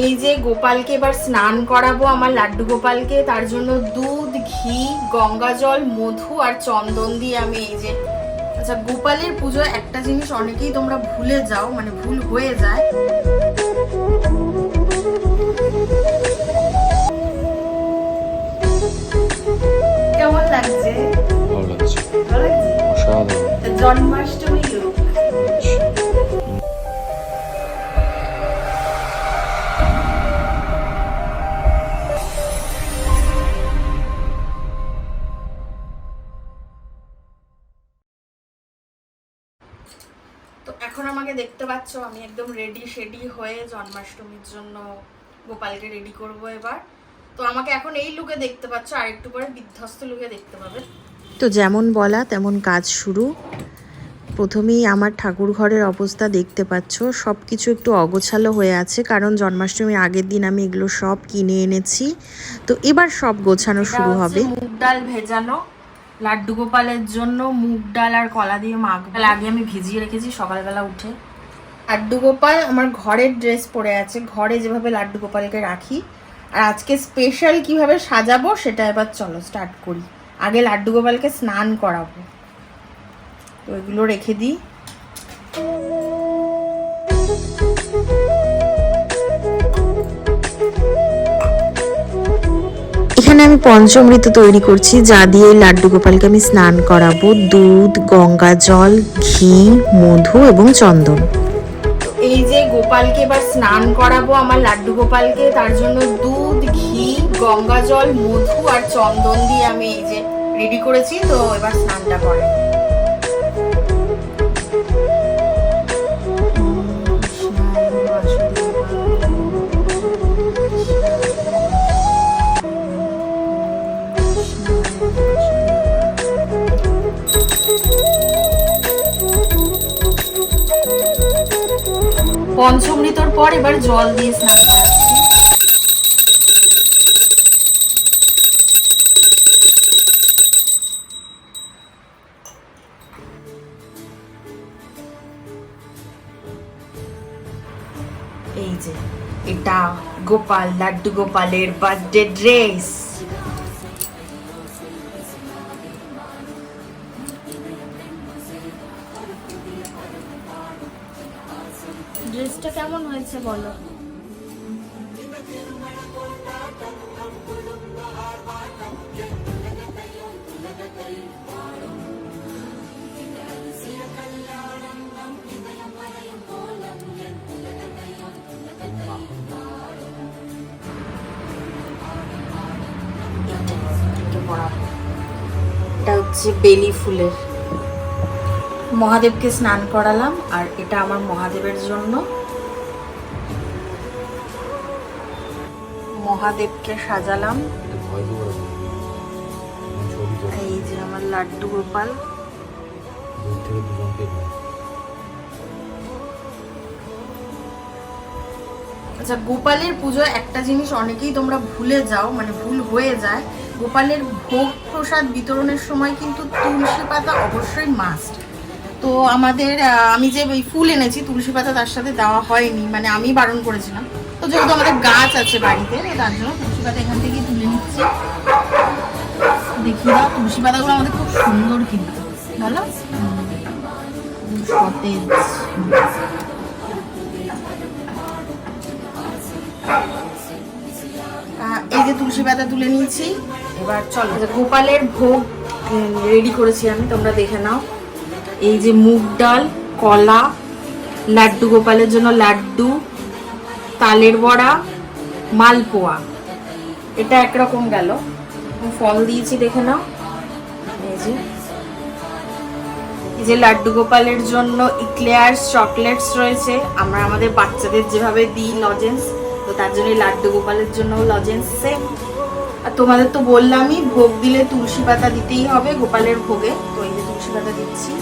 এই যে গোপালকে এবার স্নান করাবো আমার লাড্ডু গোপালকে, তার জন্য দুধ, ঘি, গঙ্গা জল, মধু আর চন্দন দিয়ে আমি এই যে আচ্ছা গোপালের পুজো একটা জিনিস অনেকেই তোমরা ভুলে যাও মানে ভুল হয়ে যায়। তো এখন আমাকে দেখতে পাচ্ছ আমি একদম রেডি শেডি হয়ে জন্মাষ্টমীর জন্য গোপালকে রেডি করব এবার। তো আমাকে এখন এই লুকে দেখতে পাচ্ছ আর একটু পরে বিধ্বস্ত লুকে দেখতে পাবে। তো যেমন বলা তেমন কাজ শুরু। প্রথমেই আমার ঠাকুর ঘরের অবস্থা দেখতে পাচ্ছ সব কিছু একটু অগোছালো হয়ে আছে কারণ জন্মাষ্টমীর আগের দিন আমি এগুলো সব কিনে এনেছি। তো এবার সব গোছানো শুরু হবে। মুগ ডাল ভেজানো। লাড্ডু গোপালের জন্য মুগ ডাল আর কলা দিয়ে মাখবো। আগে আমি ভিজিয়ে রেখেছি, সকালবেলা উঠে। লাড্ডু গোপাল, আমার ঘরের ড্রেস পরে আছে। ঘরে যেভাবে লাড্ডু গোপালকে রাখি। আর আজকে স্পেশাল কীভাবে সাজাবো সেটা এবার চলো স্টার্ট করি। আগে লাড্ডু গোপালকে স্নান করাবো। তো এগুলো রেখে দিই। এখানে আমি পঞ্চমৃত তৈরি করছি, যা দিয়ে লাড্ডু গোপালকে আমি স্নান করাবো। দুধ, গঙ্গা জল, ঘি, মধু এবং চন্দন। এই যে গোপালকে এবার স্নান করাবো আমার লাড্ডু গোপালকে, তার জন্য দুধ, ঘি, গঙ্গা জল, মধু আর চন্দন দিয়ে আমি এই যে রেডি করেছি, তো এবার স্নানটা করে। পঞ্চমৃতর পর এবার জল দিয়ে স্নান করাচ্ছি এই যে, এটা গোপাল লাড্ডু গোপালের বার্থডে ড্রেস ড্রেসটা কেমন হয়েছে বলো? এটা হচ্ছে বেলি ফুলের। মহাদেবকে স্নান করালাম, আর এটা আমার মহাদেবের জন্য। মহাদেবকে সাজালাম। এই যে আমার লাড্ডু গোপাল। আচ্ছা গোপালের পুজোয় একটা জিনিস অনেকেই তোমরা ভুলে যাও মানে ভুল হয়ে যায়। গোপালের ভোগ প্রসাদ বিতরণের সময় কিন্তু তুলসী পাতা অবশ্যই মাস্ট তো আমাদের আমি যে ওই ফুল এনেছি, তুলসী পাতা তার সাথে দেওয়া হয়নি মানে আমি বারণ করেছিলাম। তো যেহেতু আমাদের গাছ আছে বাড়িতে তার জন্য তুলসী পাতা এখান থেকেই তুলে নিচ্ছি। দেখি দাও, তুলসী পাতাগুলো আমাদের খুব সুন্দর কিন্তু সতেজ। এই যে তুলসী পাতা তুলে নিয়েছি, এবার চলো। গোপালের ভোগ রেডি করেছি আমি, তোমরা দেখে নাও। এই যে মুগ ডাল, কলা, লাড্ডু, গোপালের জন্য লাড্ডু, তালের বড়া, মালপোয়া। এটা একরকম গেল। ফল দিয়েছি, দেখে নাও। এই যে। যে লাড্ডু গোপালের জন্য ইক্লেয়ার্স চকলেটস রয়েছে। আমরা আমাদের বাচ্চাদের যেভাবে দিই লজেন্স তো তার জন্য লাড্ডু গোপালের জন্য লজেন্স সেম আর তোমাদের তো বললামই, ভোগ দিলে তুলসী পাতা দিতেই হবে গোপালের ভোগে। তো এই যে তুলসী পাতা দিচ্ছি।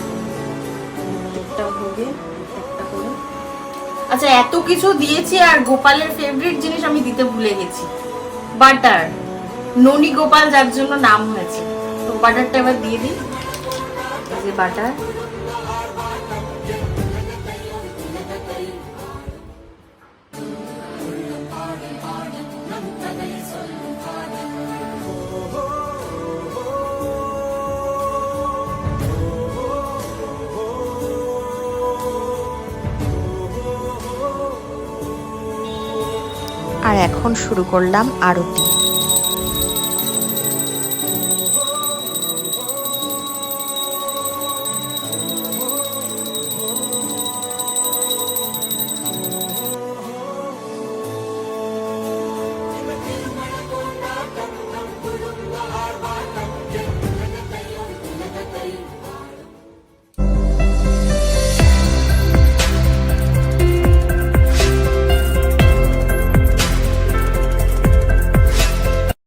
আচ্ছা এত কিছু দিয়েছি আর গোপালের ফেভারিট জিনিস আমি দিতে ভুলে গেছি। বাটার ননি গোপাল যার জন্য নাম হয়েছে। তো বাটারটা এবার দিয়ে দিই। এই যে বাটার আর এখন শুরু করলাম আরতি।